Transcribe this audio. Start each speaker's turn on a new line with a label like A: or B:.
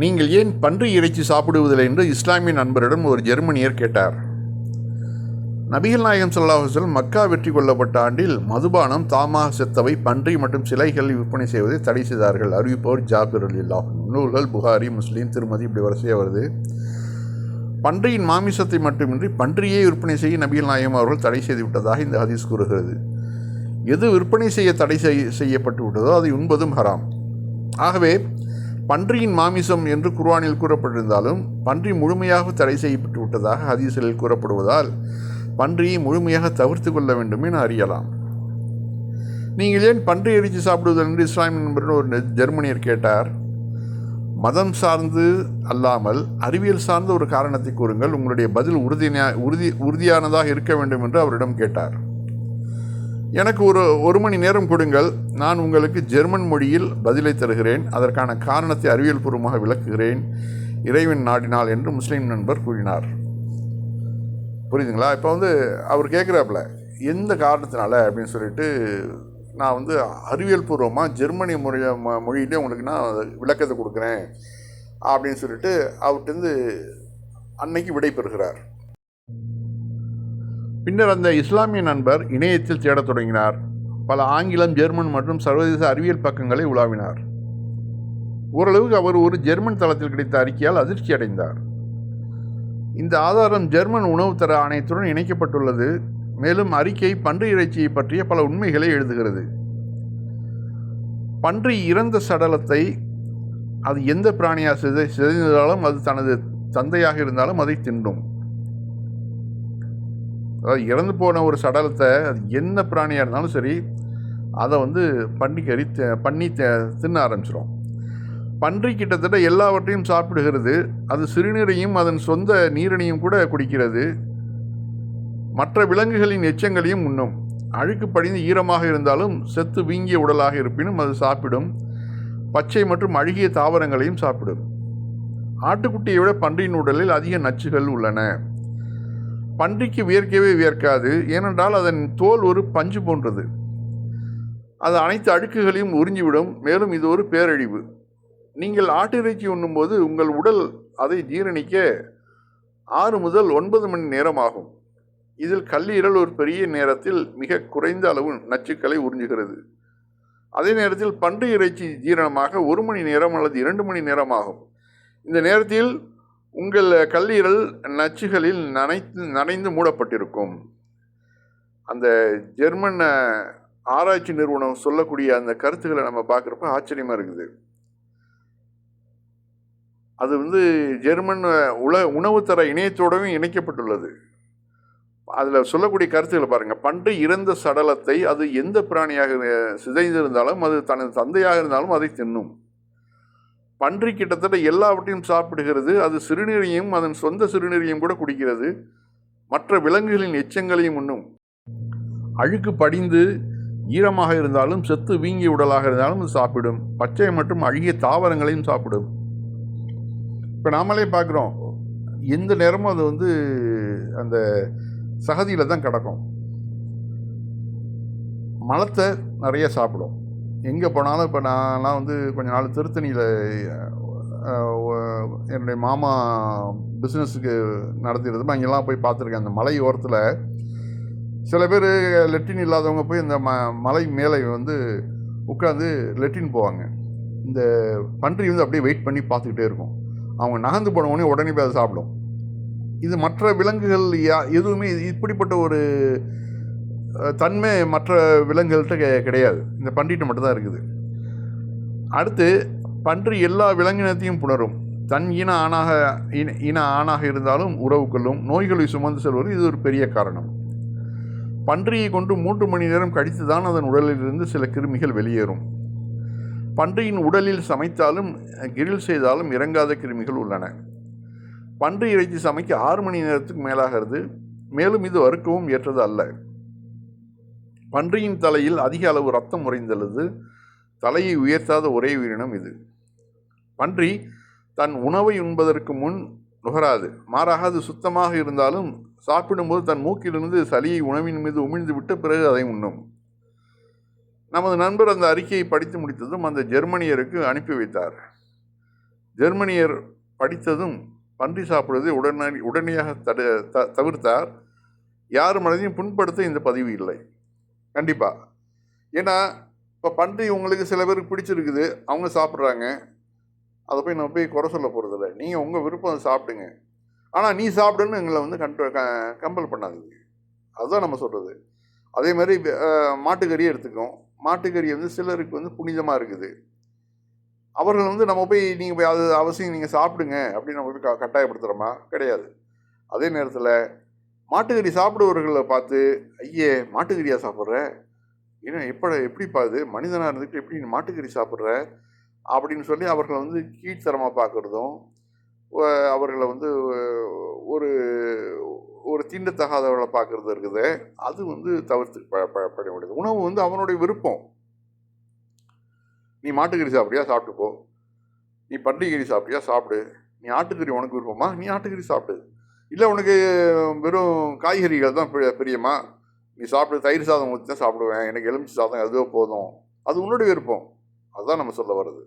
A: நீங்கள் ஏன் பன்றி இறைச்சி சாப்பிடுவதில்லை என்று இஸ்லாமிய நண்பரிடம் ஒரு ஜெர்மனியர் கேட்டார். நபிகள் நாயகம் சொல்லாஹல் மக்கா வெற்றி கொள்ளப்பட்ட ஆண்டில் மதுபானம் தாமாக செத்தவை பன்றி மற்றும் சிலைகள் விற்பனை செய்வதை தடை செய்தார்கள். அறிவிப்பவர் ஜாபிர் அலில்லா நூல்கள் புகாரி முஸ்லீம் திருமதி இப்படி வரிசையாக வருது. பன்றியின் மாமிசத்தை மட்டுமின்றி பன்றியை விற்பனை செய்ய நபிகள் நாயகம் அவர்கள் தடை செய்து விட்டதாக இந்த ஹதீஸ் கூறுகிறது. எது விற்பனை செய்ய தடை செய்ய செய்யப்பட்டு விட்டதோ அதை உண்பதும் ஹராம். ஆகவே பன்றியின் மாமிசம் என்று குர்வானில் கூறப்பட்டிருந்தாலும் பன்றி முழுமையாக தடை செய்யப்பட்டு விட்டதாக ஹதீசலில் கூறப்படுவதால் பன்றியை முழுமையாக தவிர்த்து கொள்ள வேண்டும் என அறியலாம். நீங்கள் ஏன் பன்றி எரித்து சாப்பிடுவதில் என்று இஸ்லாமிய நண்பர்கள் ஒரு ஜெர்மனியர் கேட்டார் மதம் சார்ந்து அல்லாமல் அறிவியல் சார்ந்த ஒரு காரணத்தை கூறுங்கள் உங்களுடைய பதில் உறுதியா உறுதி உறுதியானதாக இருக்க வேண்டும் என்று அவரிடம் கேட்டார். எனக்கு ஒரு ஒரு மணி நேரம் கொடுங்கள். நான் உங்களுக்கு ஜெர்மன் மொழியில் பதிலை தருகிறேன். அதற்கான காரணத்தை அறிவியல் பூர்வமாக விளக்குகிறேன். இறைவன் நாடினால் என்று முஸ்லீம் நண்பர் கூறினார். புரியுதுங்களா? இப்போ வந்து அவர் கேட்குறாப்புல எந்த காரணத்தினால? அப்படின்னு சொல்லிட்டு நான் வந்து அறிவியல் பூர்வமாக ஜெர்மனி மொழிய ம- மொழியிலே உங்களுக்கு நான் விளக்கத்தை கொடுக்குறேன். அப்படின்னு சொல்லிட்டு அவர்கிட்டருந்து அன்னைக்கு விடை பெறுகிறார் பின்னர் அந்த இஸ்லாமிய நண்பர் இணையத்தில் தேடத் தொடங்கினார். பல ஆங்கிலம் ஜெர்மன் மற்றும் சர்வதேச அறிவியல் பக்கங்களை உலாவினார். ஓரளவுக்கு அவர் ஒரு ஜெர்மன் தளத்தில் கிடைத்த அறிக்கையால் அதிர்ச்சி அடைந்தார். இந்த ஆதாரம் ஜெர்மன் உணவுத்தர ஆணையத்துடன் இணைக்கப்பட்டுள்ளது. மேலும் அறிக்கை பன்றி இறைச்சியை பற்றிய பல உண்மைகளை எழுதுகிறது. பன்றி இறந்த சடலத்தை அது எந்த பிராணியாக சிதை சிதைந்தாலும் அது தனது தந்தையாக இருந்தாலும் அதை தின்றும். அதாவது இறந்து போன ஒரு சடலத்தை அது என்ன பிராணியாக இருந்தாலும் சரி அதை வந்து பண்ணி கறி பண்ணி தின்ன ஆரம்பிச்சிடும் பன்றி கிட்டத்தட்ட எல்லாவற்றையும் சாப்பிடுகிறது. அது சிறுநீரையும் அதன் சொந்த நீரினையும் கூட குடிக்கிறது. மற்ற விலங்குகளின் எச்சங்களையும் உண்ணும். அழுக்கு படிந்து ஈரமாக இருந்தாலும் செத்து வீங்கிய உடலாக இருப்பினும் அது சாப்பிடும். பச்சை மற்றும் அழுகிய தாவரங்களையும் சாப்பிடும். ஆட்டுக்குட்டியை விட பன்றியின் உடலில் அதிக நச்சுகள் உள்ளன. பன்றிக்கு வியர்க்கவே வியர்க்காது. ஏனென்றால் அதன் தோல் ஒரு பஞ்சு போன்றது. அது அனைத்து அடுக்குகளையும் உறிஞ்சிவிடும். மேலும் இது ஒரு பேரழிவு. நீங்கள் ஆட்டிறைச்சி உண்ணும்போது உங்கள் உடல் அதை ஜீரணிக்க ஆறு முதல் ஒன்பது மணி நேரம் ஆகும் இதில் கல்லீரல் ஒரு பெரிய நேரத்தில் மிக குறைந்த அளவு நச்சுக்களை உறிஞ்சுகிறது. அதே நேரத்தில் பன்றி இறைச்சி ஜீரணமாக ஒரு மணி நேரம் அல்லது இரண்டு மணி நேரம் ஆகும் இந்த நேரத்தில் உங்கள் கல்லீரல் நச்சுகளில் நனைத்து நனைந்து மூடப்பட்டிருக்கும். அந்த ஜெர்மன் ஆராய்ச்சி நிறுவனம் சொல்லக்கூடிய அந்த கருத்துக்களை நம்ம பார்க்குறப்ப ஆச்சரியமாக இருக்குது. அது வந்து ஜெர்மன் உல உணவுத்தர இணையத்தோடவும் இணைக்கப்பட்டுள்ளது. அதில் சொல்லக்கூடிய கருத்துக்களை பாருங்கள் பண்டு இறந்த சடலத்தை அது எந்த பிராணியாக சிதைந்திருந்தாலும் அது தனது தந்தையாக இருந்தாலும் அதை தின்னும். பன்றி கிட்டத்தட்ட எல்லாவற்றையும் சாப்பிடுகிறது. அது சிறுநீரையும் அதன் சொந்த சிறுநீரையும் கூட குடிக்கிறது. மற்ற விலங்குகளின் எச்சங்களையும் உண்ணும். அழுக்கு படிந்து ஈரமாக இருந்தாலும் செத்து வீங்கிய உடலாக இருந்தாலும் அது சாப்பிடும். பச்சை மற்றும் அழுகிய தாவரங்களையும் சாப்பிடும். இப்போ நாமளே பார்க்குறோம். எந்த நேரமும் அது வந்து அந்த சகதியில் தான் கிடக்கும். மலத்தை நிறைய சாப்பிடும். எங்கே போனாலும் இப்போ நான்லாம் வந்து கொஞ்ச நாள் திருத்தணியில் என்னுடைய மாமா பிஸ்னஸுக்கு நடத்திடுறது அங்கெல்லாம் போய் பார்த்துருக்கேன். அந்த மலை ஓரத்தில் சில பேர் லெட்டின் இல்லாதவங்க போய் இந்த ம மலை மேலே வந்து உட்காந்து லெட்டின் போவாங்க. இந்த பன்றி வந்து அப்படியே வெயிட் பண்ணி பார்த்துக்கிட்டே இருக்கும். அவங்க நகர்ந்து போனவொடனே உடனே போய் அதை சாப்பிடும். இது மற்ற விலங்குகள் யா எதுவுமே இப்படிப்பட்ட ஒரு தன்மை மற்ற விலங்குகள்கிட்ட கெ- கிடையாது. இந்த பன்றிகிட்ட மட்டும்தான் இருக்குது. அடுத்து பன்றி எல்லா விலங்கினத்தையும் புணரும். தன் இன ஆணாக இன இன ஆணாக இருந்தாலும் உறவு கொள்ளும். நோய்களை சுமந்து செல்வது இது ஒரு பெரிய காரணம். பன்றியை கொண்டு மூன்று மணி நேரம் கழித்து தான் அதன் உடலிலிருந்து சில கிருமிகள் வெளியேறும். பன்றியின் உடலில் சமைத்தாலும் கிரில் செய்தாலும் இறங்காத கிருமிகள் உள்ளன. பன்றி இறைச்சி சமைக்க ஆறு மணி நேரத்துக்கு மேலாகிறது. மேலும் இது வறுக்கவும் ஏற்றது அல்ல. பன்றியின் தலையில் அதிக அளவு ரத்தம் உறைந்துள்ளது தலையை உயர்த்தாத ஒரே உயிரினம் இது. பன்றி தன் உணவை உண்பதற்கு முன் நுகராது. மாறாக அது சுத்தமாக இருந்தாலும் சாப்பிடும்போது தன் மூக்கிலிருந்து சளியை உணவின் மீது உமிழ்ந்துவிட்டு பிறகு அதை உண்ணும். நமது நண்பர் அந்த அறிக்கையை படித்து முடித்ததும் அந்த ஜெர்மனியருக்கு அனுப்பி வைத்தார். ஜெர்மனியர் படித்ததும் பன்றி சாப்பிடுவதை உடனடி உடனடியாக தடு த தவிர்த்தார். யார் மனதையும் புண்படுத்த இந்த பதிவு இல்லை. கண்டிப்பாக ஏன்னா இப்போ பன்றி உங்களுக்கு சில பேருக்கு பிடிச்சிருக்குது அவங்க சாப்பிட்றாங்க. அதை போய் நம்ம போய் குறை சொல்ல போகிறதில்ல நீங்கள் உங்கள் விருப்பம் அதை சாப்பிடுங்க. ஆனால் நீ சாப்பிடுன்னு எங்களை வந்து கண்ட்ரோ க கம்பல் பண்ணாதீங்க. அதுதான் நம்ம சொல்கிறது அதே மாதிரி மாட்டுக்கறியை எடுத்துக்கோம் மாட்டுக்கறி வந்து சிலருக்கு வந்து புனிதமாக இருக்குது. அவர்கள் வந்து நம்ம போய் நீங்கள் போய் அது அவசியம் நீங்கள் சாப்பிடுங்க அப்படின்னு நம்ம போய் க கட்டாயப்படுத்துகிறோமா கிடையாது. அதே நேரத்தில் மாட்டுக்கறி சாப்பிடுவர்களை பார்த்து ஐயே மாட்டுக்கறியா சாப்பிட்ற? ஏன்னா எப்படி எப்படிப்பா இது? மனிதனாக இருந்துட்டு எப்படி நீ மாட்டுக்கறி சாப்பிட்ற? அப்படின்னு சொல்லி அவர்களை வந்து கீழ்த்தரமாக பார்க்குறதும் அவர்களை வந்து ஒரு ஒரு தீண்டத்தகாதவர்களை பார்க்குறது இருக்குது. அது வந்து தவிர்த்து ப பட முடியாது உணவு வந்து அவனுடைய விருப்பம். நீ மாட்டுக்கறி சாப்பிட்றியா? சாப்பிட்டுப்போ நீ பன்றிக்கறி சாப்பிட்றியா? சாப்பிடு. நீ ஆட்டுக்கறி உனக்கு விருப்பமா? நீ ஆட்டுக்கறி சாப்பிடு. இல்லை உனக்கு வெறும் காய்கறிகள் தான் பிரியமா? நீ சாப்பிடு தயிர் சாதம் ஊற்றி தான் சாப்பிடுவேன். எனக்கு எலுமிச்சை சாதம் அதுவோ போதும். அது உன்னுடைய விருப்பம். அதுதான் நம்ம சொல்ல வர்றது.